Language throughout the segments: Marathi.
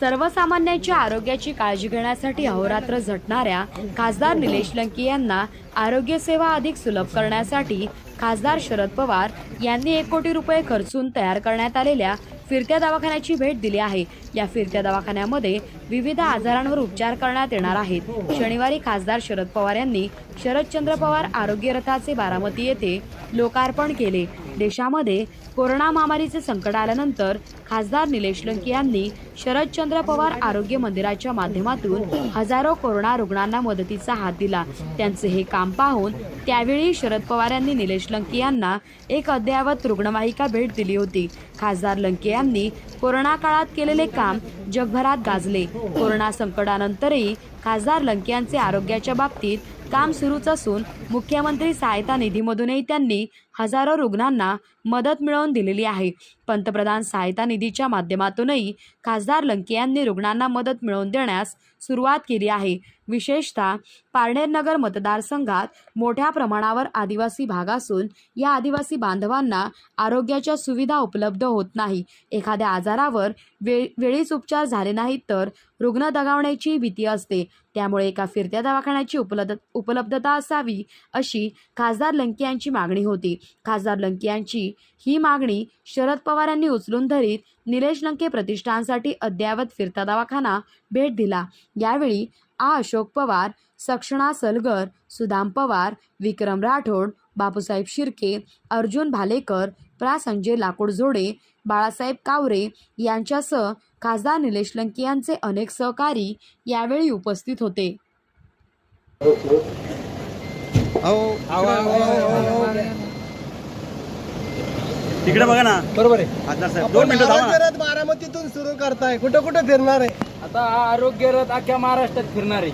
सर्वसामान्यांच्या आरोग्याची काळजी घेण्यासाठी अहोरात्र झटणाऱ्या खासदार निलेश लंके यांना आरोग्य सेवा अधिक सुलभ करण्यासाठी खासदार शरद पवार यांनी एक कोटी रुपये खर्चून तयार करण्यात आलेल्या फिरत्या दवाखान्याची भेट दिली आहे. या फिरत्या दवाखान्यामध्ये विविध आजारांवर उपचार करण्यात येणार आहेत. शनिवारी खासदार शरद पवार यांनी शरदचंद्र पवार आरोग्य रथाचे बारामती येथे लोकार्पण केले. देशामध्ये कोरोना महामारीचे संकट आल्यानंतर खासदार निलेश लंके यांनी शरदचंद्र पवार आरोग्य मंदिराच्या माध्यमातून हजारो कोरोना रुग्णांना मदतीचा हात दिला. त्यांचे हे काम पाहून त्यावेळी शरद पवार यांनी निलेश लंके यांना एक अद्ययावत रुग्णवाहिका भेट दिली होती. खासदार लंके यांनी कोरोना काळात केलेले काम जगभरात गाजले. कोरोना संकटानंतरही खासदार लंके यांचे आरोग्याच्या बाबतीत काम सुरूच असून मुख्यमंत्री सहायता निधीमधूनही त्यांनी हजारो रुग्णांना मदत मिळवून दिलेली आहे. पंतप्रधान सहायता निधीच्या माध्यमातूनही खासदार लंके यांनी रुग्णांना मदत मिळवून देण्यास सुरुवात केली आहे. विशेषतः पारनेरनगर मतदारसंघात मोठ्या प्रमाणावर आदिवासी भाग असून या आदिवासी बांधवांना आरोग्याच्या सुविधा उपलब्ध होत नाही. एखाद्या आजारावर वे वेळीच उपचार झाले नाहीत तर रुग्ण दगावण्याची भीती असते. त्यामुळे एका फिरत्या दवाखान्याची उपलब्ध उपलब्धता असावी अशी खासदार लंके यांची मागणी होती. खासदार लंके यांची ही मागणी शरद पवार यांनी उचलून धरीत निलेश लंके प्रतिष्ठानसाठी अद्ययावत फिरता दवाखाना भेट दिला. यावेळी आ. अशोक पवार सक्षणा सलगर सुदाम पवार विक्रम राठोड बापूसाहेब शिर्के अर्जुन भालेकर प्रा संजय लाकूड जोडे बाळासाहेब कावरे यांच्यासह खासदार निलेश लंके यांचे अनेक सहकारी यावेळी उपस्थित होते. तिकडे बघा ना. बरोबर आहे. खासदार साहेब दोन मिनिटं थांबा. आरोग्य रथ बारामतीतून सुरू करताय. कुठं कुठं फिरणार आहे? आता हा आरोग्य रथ अख्ख्या महाराष्ट्रात फिरणार आहे.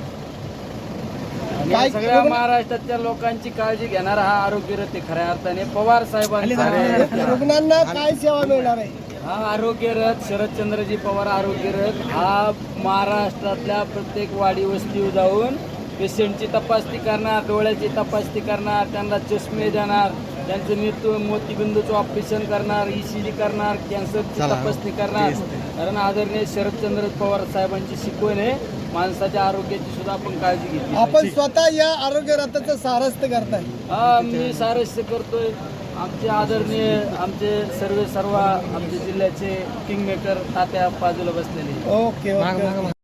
आणि काय सगळ्या महाराष्ट्रातल्या लोकांची काळजी घेणारा हा आरोग्य रथ आहे खऱ्या अर्थाने. पवार साहेबांचा रुग्णांना काय सेवा मिळणार आहे? हा आरोग्य रथ शरदचंद्रजी पवार आरोग्य रथ हा महाराष्ट्रातल्या प्रत्येक वाडी वस्ती जाऊन पेशंटची तपासणी करणार डोळ्याची तपासणी करणार त्यांना चष्मे देणार. त्यांचं मृत्यू मोतीबिंदूचं ऑपरेशन करणार ईसीजी करणार कॅन्सरची तपासणी करणार. कारण आदरणीय शरदचंद्र पवार साहेबांची शिकवण आहे. माणसाच्या आरोग्याची सुद्धा आपण काळजी घेतली आपण. स्वतः या आरोग्य रथाचं सारस्थ करताय. हा मी सारस्य करतोय. आमचे आदरणीय आमचे सर्व सर्व आमचे जिल्ह्याचे किंगमेकर तात्या बाजूला बसलेले. ओके.